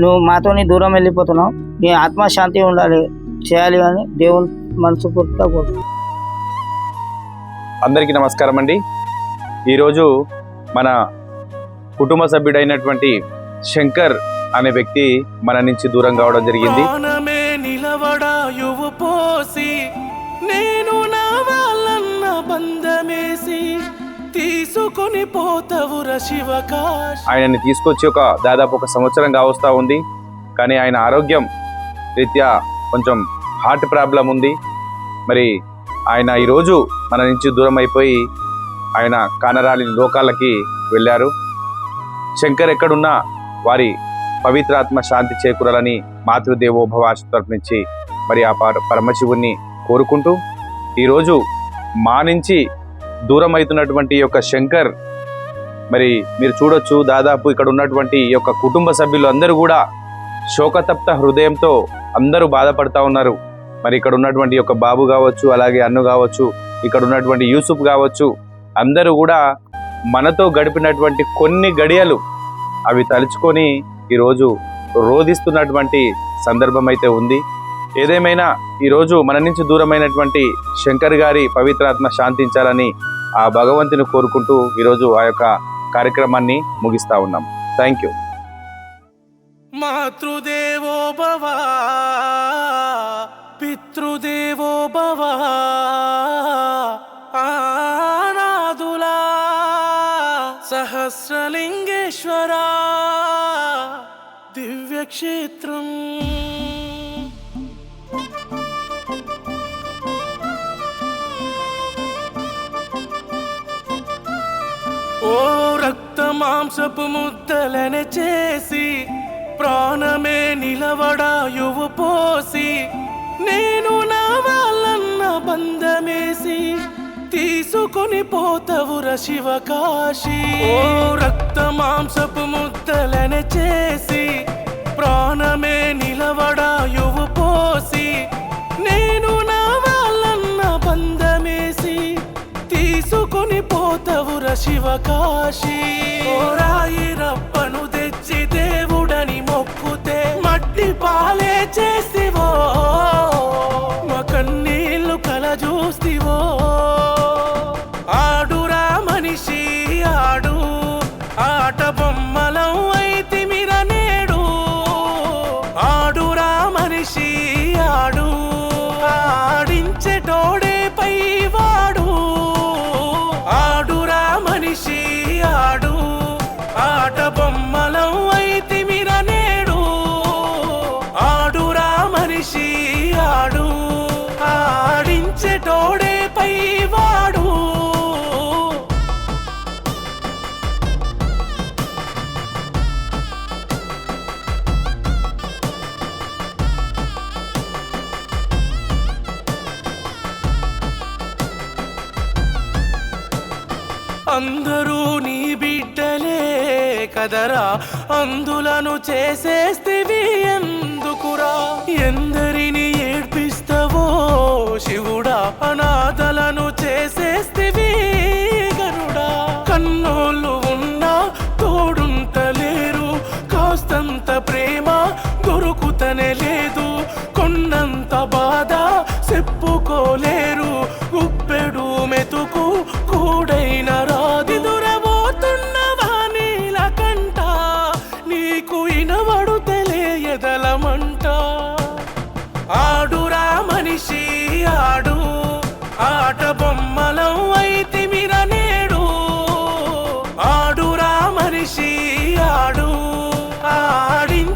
నువ్వు మాతోని దూరం వెళ్ళిపోతున్నావు. నీ ఆత్మశాంతి ఉండాలి. చేయాలి అని దేవుని మనసుపూర్తిగా కోరుతున్నాను అందరికీ నమస్కారం అండి. ఈరోజు మన కుటుంబ సభ్యుడైనటువంటి శంకర్ అనే వ్యక్తి మన నుంచి దూరం కావడం జరిగింది. తీసుకొని పోతవుర శివకాశ. ఆయనని తీసుకొచ్చి ఒక దాదాపు ఒక సంవత్సరం కావస్తా ఉంది. కానీ ఆయన ఆరోగ్యం రీత్యా కొంచెం హార్ట్ ప్రాబ్లం ఉంది. మరి ఆయన ఈరోజు మన నుంచి దూరం అయిపోయి ఆయన కానరాలి లోకాలకి వెళ్ళారు. శంకర్ ఎక్కడున్నా వారి పవిత్రాత్మ శాంతి చేకూరాలని మాతృదేవోభవ ఆశ తరపు నుంచి మరి ఆ పర- పరమశివుణ్ణి కోరుకుంటూ ఈరోజు మా నుంచి దూరం అవుతున్నటువంటి ఈ యొక్క శంకర్ మరి మీరు చూడొచ్చు దాదాపు ఇక్కడ ఉన్నటువంటి ఈ యొక్క కుటుంబ సభ్యులు అందరూ కూడా శోకతప్త హృదయంతో అందరూ బాధపడతా ఉన్నారు. మరి ఇక్కడ ఉన్నటువంటి యొక్క బాబు కావచ్చు అలాగే అన్ను కావచ్చు ఇక్కడ ఉన్నటువంటి యూసుఫ్ కావచ్చు అందరూ కూడా మనతో గడిపినటువంటి కొన్ని గడియలు అవి తలుచుకొని ఈరోజు రోధిస్తున్నటువంటి సందర్భం అయితే ఉంది. ఏదేమైనా ఈరోజు మన నుంచి దూరమైనటువంటి శంకర్ గారి పవిత్రాత్మ శాంతించాలని ఆ భగవంతుని కోరుకుంటూ ఈరోజు ఆ యొక్క కార్యక్రమాన్ని ముగిస్తా ఉన్నాం. థ్యాంక్ యూ మాతృదేవో భవ పితృదేవో భవ ఆనాదులా సహస్రలింగేశ్వరా దివ్యక్షేత్రం. మాంసపు ముద్దలనే చేసి ప్రాణమే నిలవడాయువు పోసి నేను నా వాళ్ళన్న బంధమేసి తీసుకొని పోతవుర శివకాశి. ఓ రక్త మాంసపు ముద్దలనే చేసి ప్రాణమే నిలవడాయువు పోసి నేను నా వాళ్ళన్న బంధమేసి తీసుకొని పోతవుర శివకాశి. ఓరాయి రప్పను తెచ్చి దేవుడని మొక్కుతే మట్టి పాలే చేసి ఆట బొమ్మలం అయితే మిర నేడు ఆడురా మనిషి ఆడు. ఆడించేటోడే పై వాడు. అందరూ నీ బిడ్డలే. కదరా? అందులను చేసేస్తివి ఎందుకురా? ఎందరిని ఏడ్పిస్తావో? శివుడా అనాథలను చేసేస్తివి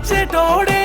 से डोड़े